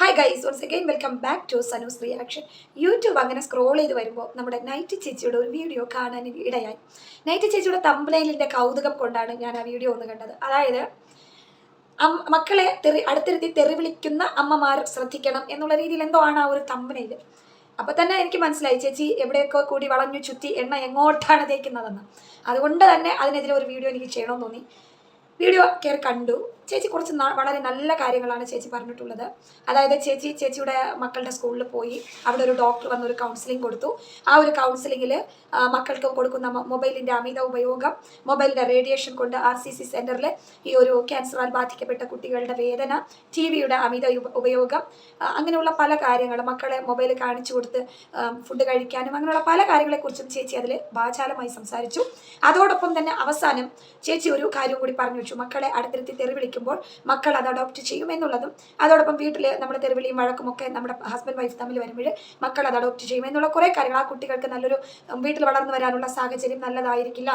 Hi guys once again welcome back to Sanu's reaction YouTube അങ്ങനെ scroll ചെയ്ത് വരുമ്പോൾ നമ്മുടെ നൈറ്റ് ചേച്ചിയുടെ ഒരു വീഡിയോ കാണാൻ ഇടയായി. നൈറ്റ് ചേച്ചിയുടെ തമ്പ്ലൈനിന്റെ കൗതുകം കൊണ്ടാണ് ഞാൻ ആ വീഡിയോ ഒന്ന് കണ്ടത്. അതായത് മക്കളെ തെറി അടുത്തിരുത്തി തെറി വിളിക്കുന്ന അമ്മമാർ ശ്രദ്ധിക്കണം എന്നുള്ള രീതിയിൽ എന്തോ ആണ് ആ ഒരു തമ്പനയിൽ അപ്പോൾ തന്നെ എനിക്ക് മനസ്സിലായി ചേച്ചി എവിടെയൊക്കെ കൂടി വളഞ്ഞു ചുറ്റി എണ്ണ എങ്ങോട്ടാണ് തേക്കുന്നതെന്ന്? അതുകൊണ്ട് തന്നെ അതിനെതിരെ ഒരു വീഡിയോ എനിക്ക് ചെയ്യണമെന്ന് തോന്നി. വീഡിയോ കയറി കണ്ടു. ചേച്ചി കുറച്ച് വളരെ നല്ല കാര്യങ്ങളാണ് ചേച്ചി പറഞ്ഞിട്ടുള്ളത്. അതായത് ചേച്ചി ചേച്ചിയുടെ മക്കളുടെ സ്കൂളിൽ പോയി അവിടെ ഒരു ഡോക്ടർ വന്ന് ഒരു കൗൺസിലിംഗ് കൊടുത്തു. ആ ഒരു കൗൺസിലിങ്ങിൽ മക്കൾക്ക് കൊടുക്കുന്ന മൊബൈലിന്റെ അമിത ഉപയോഗം മൊബൈലിന്റെ റേഡിയേഷൻ കൊണ്ട് ആർ സി സി സെന്ററിൽ ഈ ഒരു ക്യാൻസറാൽ ബാധിക്കപ്പെട്ട കുട്ടികളുടെ വേദന ടി വിയുടെ അമിത ഉപയോഗം അങ്ങനെയുള്ള പല കാര്യങ്ങൾ മക്കളെ മൊബൈൽ കാണിച്ചു കൊടുത്ത് ഫുഡ് കഴിക്കാനും അങ്ങനെയുള്ള പല കാര്യങ്ങളെക്കുറിച്ചും ചേച്ചി അതിൽ വാചാലമായി സംസാരിച്ചു. അതോടൊപ്പം തന്നെ അവസാനം ചേച്ചി ഒരു കാര്യം കൂടി പറഞ്ഞു വെച്ചു. മക്കളെ അടുത്തിരുത്തി തെറി വിളിക്കുമ്പോൾ മക്കൾ അത് അഡോപ്റ്റ് ചെയ്യും എന്നുള്ളതും അതോടൊപ്പം വീട്ടിൽ നമ്മുടെ തെരുവിളിയും വഴക്കും ഒക്കെ നമ്മുടെ ഹസ്ബൻഡ് വൈഫ് തമ്മിൽ വരുമ്പോൾ മക്കൾ അത് അഡോപ്റ്റ് ചെയ്യും എന്നുള്ള കുറേ കാര്യങ്ങൾ ആ കുട്ടികൾക്ക് നല്ലൊരു വീട്ടിൽ വളർന്നു വരാനുള്ള സാഹചര്യം നല്ലതായിരിക്കില്ല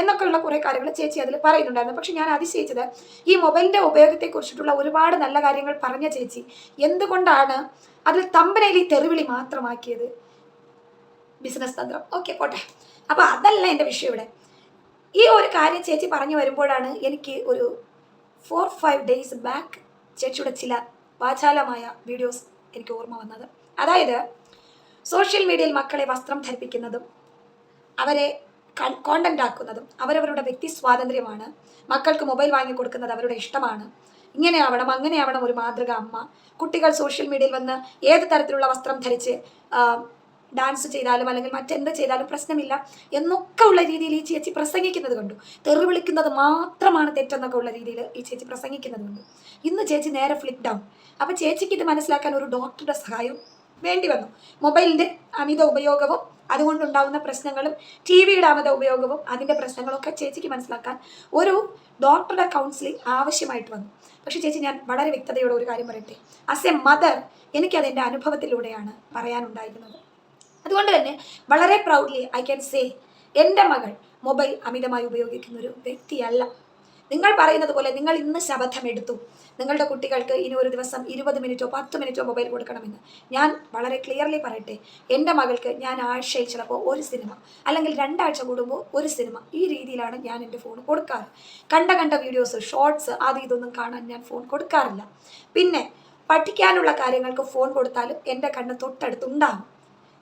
എന്നൊക്കെയുള്ള കുറേ കാര്യങ്ങൾ ചേച്ചി അതിൽ പറയുന്നുണ്ടായിരുന്നു. പക്ഷെ ഞാൻ അതിശയിച്ചത് ഈ മൊബൈലിന്റെ ഉപയോഗത്തെക്കുറിച്ചിട്ടുള്ള ഒരുപാട് നല്ല കാര്യങ്ങൾ പറഞ്ഞ ചേച്ചി എന്തുകൊണ്ടാണ് അതിൽ തമ്പനയിൽ തെരുവിളി മാത്രമാക്കിയത്? ബിസിനസ് തന്ത്രം. ഓക്കെ പോട്ടെ. അപ്പോൾ അതല്ല എന്റെ വിഷയം ഇവിടെ. ഈ ഒരു കാര്യം ചേച്ചി പറഞ്ഞു വരുമ്പോഴാണ് എനിക്ക് ഒരു ഫോർ ഫൈവ് ഡേയ്സ് ബാക്ക് ചേച്ചിയുടെ ചില വാചാലമായ വീഡിയോസ് എനിക്ക് ഓർമ്മ വന്നത്. അതായത് സോഷ്യൽ മീഡിയയിൽ മക്കളെ വസ്ത്രം ധരിപ്പിക്കുന്നതും അവരെ കോണ്ടന്റ് ആക്കുന്നതും അവരവരുടെ വ്യക്തി സ്വാതന്ത്ര്യമാണ് മക്കൾക്ക് മൊബൈൽ വാങ്ങി കൊടുക്കുന്നത് അവരുടെ ഇഷ്ടമാണ്. ഇങ്ങനെ ആവണം അങ്ങനെ ആവണം ഒരു മാതൃക അമ്മ. കുട്ടികൾ സോഷ്യൽ മീഡിയയിൽ വന്ന് ഏത് തരത്തിലുള്ള വസ്ത്രം ധരിച്ച് ഡാൻസ് ചെയ്താലും അല്ലെങ്കിൽ മറ്റെന്ത് ചെയ്താലും പ്രശ്നമില്ല എന്നൊക്കെ ഉള്ള രീതിയിൽ ഈ ചേച്ചി പ്രസംഗിക്കുന്നത് കണ്ടു. തെറി വിളിക്കുന്നത് മാത്രമാണ് തെറ്റെന്നൊക്കെ ഉള്ള രീതിയിൽ ഈ ചേച്ചി പ്രസംഗിക്കുന്നത് കണ്ടു. ഇന്ന് ചേച്ചി നേരെ ഫ്ലിപ്പ് ഡൗൺ അപ്പം ചേച്ചിക്ക് ഇത് മനസ്സിലാക്കാൻ ഒരു ഡോക്ടറുടെ സഹായം വേണ്ടി വന്നു. മൊബൈലിന്റെ അമിത ഉപയോഗവും അതുകൊണ്ടുണ്ടാകുന്ന പ്രശ്നങ്ങളും ടി വിയുടെ അമിത ഉപയോഗവും അതിന്റെ പ്രശ്നങ്ങളൊക്കെ ചേച്ചിക്ക് മനസ്സിലാക്കാൻ ഒരു ഡോക്ടറുടെ കൗൺസിലിംഗ് ആവശ്യമായിട്ട് വന്നു. പക്ഷേ ചേച്ചി ഞാൻ വളരെ വ്യക്തതയോടെ ഒരു കാര്യം പറയട്ടെ. ആസ് എ മദർ എനിക്കതെന്റെ അനുഭവത്തിലൂടെയാണ് പറയാനുണ്ടായിരുന്നത്. അതുകൊണ്ട് തന്നെ വളരെ പ്രൗഡ്ലി ഐ ക്യാൻ സേ എന്റെ മകൾ മൊബൈൽ അമിതമായി ഉപയോഗിക്കുന്ന ഒരു വ്യക്തിയല്ല. നിങ്ങൾ പറയുന്നത് പോലെ നിങ്ങൾ ഇന്ന് ശബദ്ധമെടുത്തു നിങ്ങളുടെ കുട്ടികൾക്ക് ഇനി ഒരു ദിവസം ഇരുപത് മിനിറ്റോ പത്ത് മിനിറ്റോ മൊബൈൽ കൊടുക്കണമെന്ന്. ഞാൻ വളരെ ക്ലിയർലി പറയട്ടെ എന്റെ മകൾക്ക് ഞാൻ ആഴ്ചയിൽ ചിലപ്പോൾ ഒരു സിനിമ അല്ലെങ്കിൽ രണ്ടാഴ്ച കൂടുമ്പോൾ ഒരു സിനിമ ഈ രീതിയിലാണ് ഞാൻ എന്റെ ഫോൺ കൊടുക്കാറ്. കണ്ട കണ്ട വീഡിയോസ് ഷോർട്സ് അത് ഇതൊന്നും കാണാൻ ഞാൻ ഫോൺ കൊടുക്കാറില്ല. പിന്നെ പഠിക്കാനുള്ള കാര്യങ്ങൾക്ക് ഫോൺ കൊടുത്താലും എന്റെ കണ്ണ് തൊട്ടടുത്തുണ്ടാകും.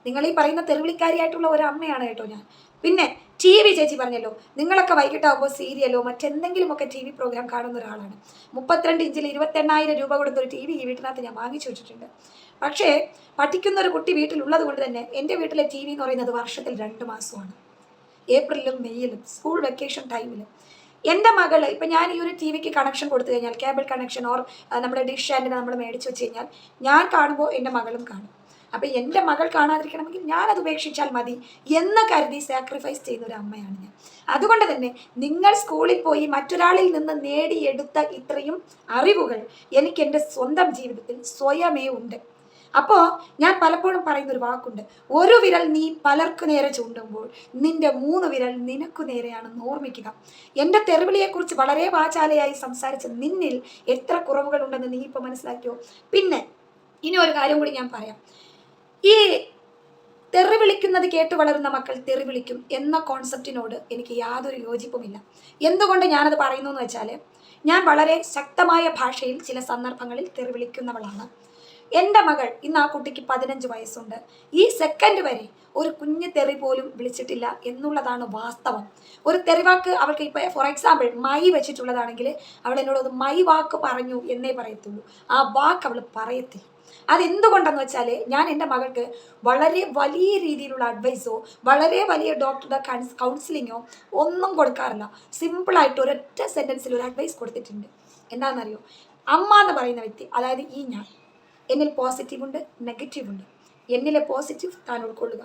നിങ്ങൾ ഈ പറയുന്ന തെരുവിളിക്കാരിയായിട്ടുള്ള ഒരു അമ്മയാണ് കേട്ടോ ഞാൻ. പിന്നെ ടി വി ചേച്ചി പറഞ്ഞല്ലോ നിങ്ങളൊക്കെ വൈകിട്ടാകുമ്പോൾ സീരിയലോ മറ്റെന്തെങ്കിലുമൊക്കെ ടി വി പ്രോഗ്രാം കാണുന്ന ഒരാളാണ്. മുപ്പത്തിരണ്ട് ഇഞ്ചിൽ ഇരുപത്തെണ്ണായിരം രൂപ കൊടുത്തൊരു ടി വി ഈ വീട്ടിനകത്ത് ഞാൻ വാങ്ങിച്ചു വെച്ചിട്ടുണ്ട്. പക്ഷേ പഠിക്കുന്ന ഒരു കുട്ടി വീട്ടിലുള്ളത് കൊണ്ട് തന്നെ എന്റെ വീട്ടിലെ ടി വി എന്ന് പറയുന്നത് വർഷത്തിൽ രണ്ട് മാസമാണ്. ഏപ്രിലും മെയ്യിലും സ്കൂൾ വെക്കേഷൻ ടൈമിൽ എന്റെ മകൾ ഇപ്പം ഞാൻ ഈ ഒരു ടി വിക്ക് കണക്ഷൻ കൊടുത്തു കഴിഞ്ഞാൽ കേബിൾ കണക്ഷൻ ഓർ നമ്മുടെ ഡിഷ് ആൻഡ് നമ്മൾ മേടിച്ച് വെച്ച് കഴിഞ്ഞാൽ ഞാൻ കാണുമ്പോൾ എന്റെ മകളും കാണും. അപ്പം എന്റെ മകൾ കാണാതിരിക്കണമെങ്കിൽ ഞാനത് ഉപേക്ഷിച്ചാൽ മതി എന്ന് കരുതി സാക്രിഫൈസ് ചെയ്യുന്ന ഒരു അമ്മയാണ് ഞാൻ. അതുകൊണ്ട് തന്നെ നിങ്ങൾ സ്കൂളിൽ പോയി മറ്റൊരാളിൽ നിന്ന് നേടിയെടുത്ത ഇത്രയും അറിവുകൾ എനിക്ക് എന്റെ സ്വന്തം ജീവിതത്തിൽ സ്വയമേ ഉണ്ട്. അപ്പോൾ ഞാൻ പലപ്പോഴും പറയുന്ന ഒരു വാക്കുണ്ട് ഒരു വിരൽ നീ പലർക്കു നേരെ ചൂണ്ടുമ്പോൾ നിന്റെ മൂന്ന് വിരൽ നിനക്കു നേരെയാണെന്ന് ഓർമ്മിക്കുക. എന്റെ തെറിവിളിയെക്കുറിച്ച് വളരെ വാചാലയായി സംസാരിച്ച നിന്നിൽ എത്ര കുറവുകളുണ്ടെന്ന് നീ ഇപ്പോൾ മനസ്സിലാക്കിയോ? പിന്നെ ഇനി ഒരു കാര്യം കൂടി ഞാൻ പറയാം. ഈ തെറി വിളിക്കുന്നത് കേട്ട് വളരുന്ന മക്കൾ തെറി വിളിക്കും എന്ന കോൺസെപ്റ്റിനോട് എനിക്ക് യാതൊരു യോജിപ്പുമില്ല. എന്തുകൊണ്ട് ഞാനത് പറയുന്നു എന്ന് വെച്ചാൽ ഞാൻ വളരെ ശക്തമായ ഭാഷയിൽ ചില സന്ദർഭങ്ങളിൽ തെറി വിളിക്കുന്നവളാണ് എന്റെ മകൾ ഇന്ന് ആ കുട്ടിക്ക് പതിനഞ്ച് വയസ്സുണ്ട്. ഈ സെക്കൻഡ് വരെ ഒരു കുഞ്ഞ് തെറി പോലും വിളിച്ചിട്ടില്ല എന്നുള്ളതാണ് വാസ്തവം. ഒരു തെറിവാക്ക് അവൾക്ക് ഇപ്പോൾ ഫോർ എക്സാമ്പിൾ മൈ വെച്ചിട്ടുള്ളതാണെങ്കിൽ അവൾ എന്നോട് മൈ വാക്ക് പറഞ്ഞു എന്നേ പറയത്തുള്ളൂ. ആ വാക്ക് അവൾ പറയത്തില്ല. അതെന്തുകൊണ്ടെന്ന് വെച്ചാൽ ഞാൻ എന്റെ മകൾക്ക് വളരെ വലിയ രീതിയിലുള്ള അഡ്വൈസോ വളരെ വലിയ ഡോക്ടറുടെ കൗൺസിലിങ്ങോ ഒന്നും കൊടുക്കാറില്ല. സിമ്പിളായിട്ട് ഒരൊറ്റ സെന്റൻസിൽ ഒരു അഡ്വൈസ് കൊടുത്തിട്ടുണ്ട്. എന്താണെന്നറിയോ? അമ്മ എന്ന് പറയുന്ന വ്യക്തി അതായത് ഈ ഞാൻ എന്നിൽ പോസിറ്റീവ് ഉണ്ട് നെഗറ്റീവ് ഉണ്ട്. എന്നിലെ പോസിറ്റീവ് താൻ ഉൾക്കൊള്ളുക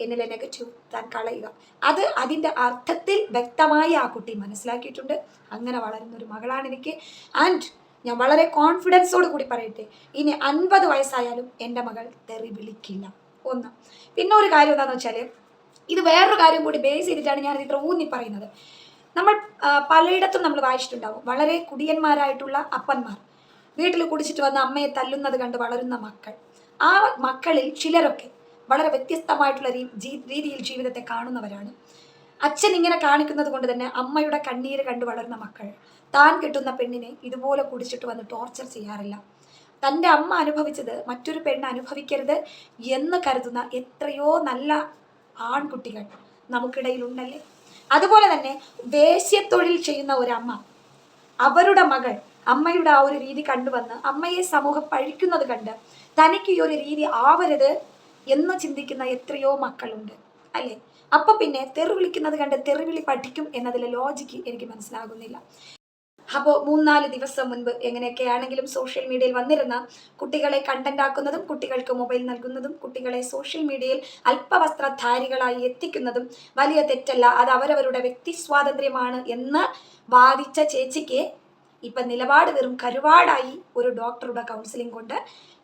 എന്നിലെ നെഗറ്റീവ് താൻ കളയുക. അത് അതിന്റെ അർത്ഥത്തിൽ വ്യക്തമായി ആ കുട്ടി മനസ്സിലാക്കിയിട്ടുണ്ട്. അങ്ങനെ വളരുന്ന ഒരു മകളാണ് എനിക്ക്. ആൻഡ് ഞാൻ വളരെ കോൺഫിഡൻസോട് കൂടി പറയട്ടെ. ഇനി അൻപത് വയസ്സായാലും എന്റെ മകൾ തെറി വിളിക്കില്ല. ഒന്ന്. പിന്നെ ഒരു കാര്യം എന്താണെന്ന് വെച്ചാൽ ഇത് വേറൊരു കാര്യം കൂടി ബേസ് ചെയ്തിട്ടാണ് ഞാൻ ഇത്ര ഊന്നി പറയുന്നത്. നമ്മൾ പലയിടത്തും നമ്മൾ വായിച്ചിട്ടുണ്ടാവും. വളരെ കുടിയന്മാരായിട്ടുള്ള അപ്പന്മാർ. വീട്ടിൽ കുടിച്ചിട്ട് വന്ന അമ്മയെ തല്ലുന്നത് കണ്ട് വളരുന്ന മക്കൾ. ആ മക്കളിൽ ചിലരൊക്കെ വളരെ വ്യത്യസ്തമായിട്ടുള്ള രീതിയിൽ ജീവിതത്തെ കാണുന്നവരാണ്. അച്ഛൻ ഇങ്ങനെ കാണിക്കുന്നത് കൊണ്ട് തന്നെ അമ്മയുടെ കണ്ണീര് കണ്ടു വളർന്ന മക്കൾ. താൻ കിട്ടുന്ന പെണ്ണിനെ ഇതുപോലെ കുടിച്ചിട്ട് വന്ന് ടോർച്ചർ ചെയ്യാറില്ല. തന്റെ അമ്മ അനുഭവിച്ചത് മറ്റൊരു പെണ്ണ് അനുഭവിക്കരുത് എന്ന് കരുതുന്ന എത്രയോ നല്ല ആൺകുട്ടികൾ നമുക്കിടയിലുണ്ടല്ലേ അതുപോലെ തന്നെ വേശ്യത്തൊഴിൽ ചെയ്യുന്ന ഒരമ്മ അവരുടെ മകൾ അമ്മയുടെ ആ ഒരു രീതി കണ്ടുവന്ന് അമ്മയെ സമൂഹം പഴിക്കുന്നത് കണ്ട് തനിക്ക് ഈ ഒരു രീതി ആവരുത് എന്ന് ചിന്തിക്കുന്ന എത്രയോ മക്കളുണ്ട്. അല്ലേ? അപ്പൊ പിന്നെ തെറി വിളിക്കുന്നത് കണ്ട് തെറിവിളി പഠിക്കും എന്നതിലെ ലോജിക്ക് എനിക്ക് മനസ്സിലാകുന്നില്ല. അപ്പോൾ മൂന്നാൽ ദിവസം മുൻപ് എങ്ങനെയൊക്കെയാണെങ്കിലും സോഷ്യൽ മീഡിയയിൽ വന്നിരുന്ന കുട്ടികളെ കണ്ടന്റ് ആക്കുന്നതും കുട്ടികൾക്ക് മൊബൈൽ നൽകുന്നതും കുട്ടികളെ സോഷ്യൽ മീഡിയയിൽ അല്പവസ്ത്രധാരികളായി എത്തിക്കുന്നതും വലിയ തെറ്റല്ല. അത് അവരവരുടെ വ്യക്തി സ്വാതന്ത്ര്യമാണ് എന്ന് വാദിച്ച ചേച്ചിക്ക് ഇപ്പം നിലപാട് വെറും കരുവാടായി ഒരു ഡോക്ടറുടെ കൗൺസിലിംഗ് കൊണ്ട്.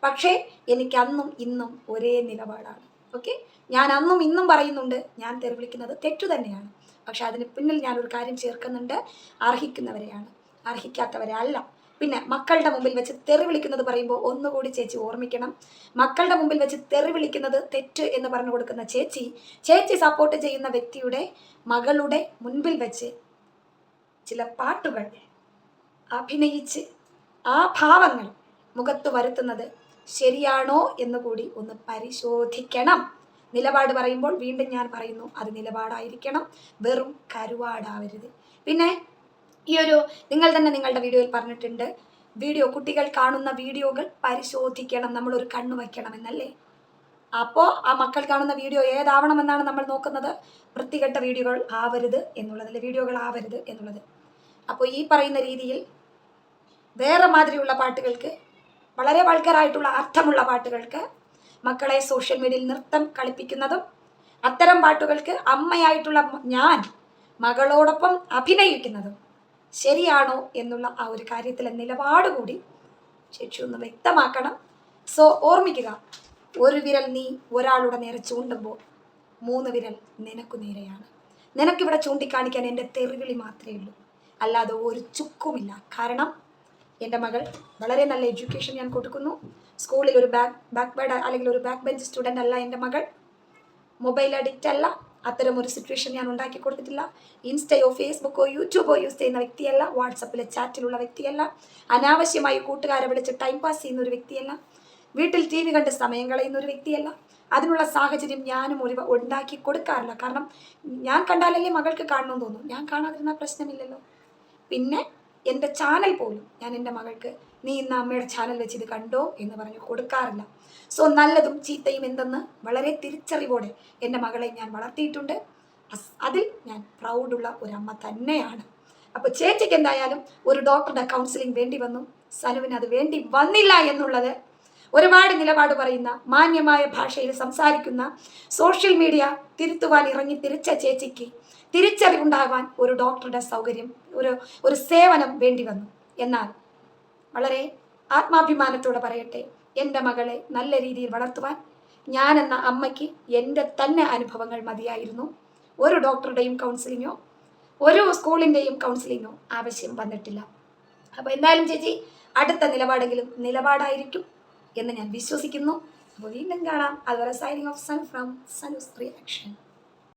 പക്ഷേ എനിക്ക് അന്നും ഇന്നും ഒരേ നിലപാടാണ്. ഓക്കെ? ഞാൻ അന്നും ഇന്നും പറയുന്നുണ്ട്. ഞാൻ തെറി വിളിക്കുന്നത് തെറ്റു തന്നെയാണ്. പക്ഷെ അതിന് പിന്നിൽ ഞാനൊരു കാര്യം ചേർക്കുന്നുണ്ട്. അർഹിക്കുന്നവരെയാണ്. അർഹിക്കാത്തവരെ അല്ല. പിന്നെ മക്കളുടെ മുമ്പിൽ വെച്ച് തെറി വിളിക്കുന്നത് പറയുമ്പോൾ ഒന്നുകൂടി ചേച്ചി ഓർമ്മിക്കണം. മക്കളുടെ മുമ്പിൽ വെച്ച് തെറി വിളിക്കുന്നത് തെറ്റ് എന്ന് പറഞ്ഞു കൊടുക്കുന്ന ചേച്ചി ചേച്ചി സപ്പോർട്ട് ചെയ്യുന്ന വ്യക്തിയുടെ മകളുടെ മുൻപിൽ വെച്ച് ചില പാട്ടുകൾ അഭിനയിച്ച് ആ ഭാവങ്ങൾ മുഖത്ത് വരുത്തുന്നത് ശരിയാണോ എന്ന് കൂടി ഒന്ന് പരിശോധിക്കണം. നിലപാട് പറയുമ്പോൾ വീണ്ടും ഞാൻ പറയുന്നു അത് നിലപാടായിരിക്കണം. വെറും കരുവാടാവരുത്. പിന്നെ ഈ ഒരു നിങ്ങൾ തന്നെ നിങ്ങളുടെ വീഡിയോയിൽ പറഞ്ഞിട്ടുണ്ട് വീഡിയോ കുട്ടികൾ കാണുന്ന വീഡിയോകൾ പരിശോധിക്കണം നമ്മളൊരു കണ്ണു വയ്ക്കണം എന്നല്ലേ അപ്പോൾ ആ മക്കൾ കാണുന്ന വീഡിയോ ഏതാവണമെന്നാണ് നമ്മൾ നോക്കുന്നത്? വൃത്തികെട്ട വീഡിയോകൾ ആവരുത് എന്നുള്ളത് അല്ലെ? വീഡിയോകൾ ആവരുത് എന്നുള്ളത്. അപ്പോൾ ഈ പറയുന്ന രീതിയിൽ വേറെ മാതിരിയുള്ള പാട്ടുകൾക്ക് വളരെ വൾഗറായിട്ടുള്ള അർത്ഥമുള്ള പാട്ടുകൾക്ക് മക്കളെ സോഷ്യൽ മീഡിയയിൽ നൃത്തം കളിപ്പിക്കുന്നതും അത്തരം പാട്ടുകൾക്ക് അമ്മയായിട്ടുള്ള ഞാൻ മകളോടൊപ്പം അഭിനയിക്കുന്നതും ശരിയാണോ എന്നുള്ള ആ ഒരു കാര്യത്തിലെ നിലപാട് കൂടി ചേച്ചി ഒന്ന് വ്യക്തമാക്കണം. സോ ഓർമ്മിക്കുക ഒരു വിരൽ നീ ഒരാളുടെ നേരെ ചൂണ്ടുമ്പോൾ മൂന്ന് വിരൽ നിനക്കു നേരെയാണ്. നിനക്കിവിടെ ചൂണ്ടിക്കാണിക്കാൻ എന്റെ തെറിവിളി മാത്രമേ ഉള്ളൂ. അല്ലാതെ ഒരു ചുക്കുമില്ല. കാരണം എന്റെ മകൾ. വളരെ നല്ല എഡ്യൂക്കേഷൻ ഞാൻ കൊടുക്കുന്നു. സ്കൂളിൽ ഒരു ബാക്ക് ബാക്ക്വേർഡ് അല്ലെങ്കിൽ ഒരു ബാക്ക് ബെഞ്ച് സ്റ്റുഡന്റ് അല്ല എന്റെ മകൾ. മൊബൈൽ അഡിക്റ്റ് അല്ല. അത്തരം ഒരു സിറ്റുവേഷൻ ഞാൻ ഉണ്ടാക്കി കൊടുത്തിട്ടില്ല. ഇൻസ്റ്റയോ ഫേസ്ബുക്കോ യൂട്യൂബോ യൂസ് ചെയ്യുന്ന വ്യക്തിയല്ല. വാട്സപ്പിലെ ചാറ്റിലുള്ള വ്യക്തിയല്ല. അനാവശ്യമായി കൂട്ടുകാരെ വിളിച്ച് ടൈം പാസ് ചെയ്യുന്ന ഒരു വ്യക്തിയല്ല. വീട്ടിൽ ടി വി കണ്ട് സമയം കളയുന്ന ഒരു വ്യക്തിയല്ല. അതിനുള്ള സാഹചര്യം ഞാനും ഒരു ഉണ്ടാക്കി കൊടുക്കാറില്ല. കാരണം ഞാൻ കണ്ടാലല്ലേ മകൾക്ക് കാണണമെന്ന് തോന്നും. ഞാൻ കാണാതിരുന്ന പ്രശ്നമില്ലല്ലോ. പിന്നെ എന്റെ ചാനൽ പോലും ഞാൻ എന്റെ മകൾക്ക് നീ ഇന്ന് അമ്മയുടെ ചാനൽ വെച്ച് ഇത് കണ്ടോ എന്ന് പറഞ്ഞ് കൊടുക്കാറില്ല. സോ നല്ലതും ചീത്തയും എന്തെന്ന് വളരെ തിരിച്ചറിവോടെ എന്റെ മകളെ ഞാൻ വളർത്തിയിട്ടുണ്ട്. അതിൽ ഞാൻ പ്രൗഡുള്ള ഒരമ്മ തന്നെയാണ്. അപ്പോൾ ചേച്ചിക്ക് എന്തായാലും ഒരു ഡോക്ടറുടെ കൗൺസിലിംഗ് വേണ്ടി വന്നു. സനുവിന് അത് വേണ്ടി വന്നില്ല എന്നുള്ളത് ഒരുപാട് നിലപാട് പറയുന്ന മാന്യമായ ഭാഷയിൽ സംസാരിക്കുന്ന സോഷ്യൽ മീഡിയ തിരുത്തുവാൻ ഇറങ്ങി തിരിച്ച ചേച്ചിക്ക് തിരിച്ചറിവുണ്ടാകാൻ ഒരു ഡോക്ടറുടെ സൗകര്യം ഒരു ഒരു സേവനം വേണ്ടി വന്നു. എന്നാൽ വളരെ ആത്മാഭിമാനത്തോടെ പറയട്ടെ എന്റെ മകളെ നല്ല രീതിയിൽ വളർത്തുവാൻ ഞാൻ എന്ന അമ്മയ്ക്ക് എന്റെ തന്നെ അനുഭവങ്ങൾ മതിയായിരുന്നു. ഒരു ഡോക്ടറുടെയും കൗൺസിലിങ്ങോ ഒരു സ്കൂളിന്റെയും കൗൺസിലിങ്ങോ ആവശ്യം വന്നിട്ടില്ല. അപ്പോൾ എന്തായാലും ചേച്ചി അടുത്ത നിലപാടെങ്കിലും നിലപാടായിരിക്കും എന്ന് ഞാൻ വിശ്വസിക്കുന്നു. അപ്പോൾ വീണ്ടും കാണാം. അതുപോലെ signing off son from Sanu's reaction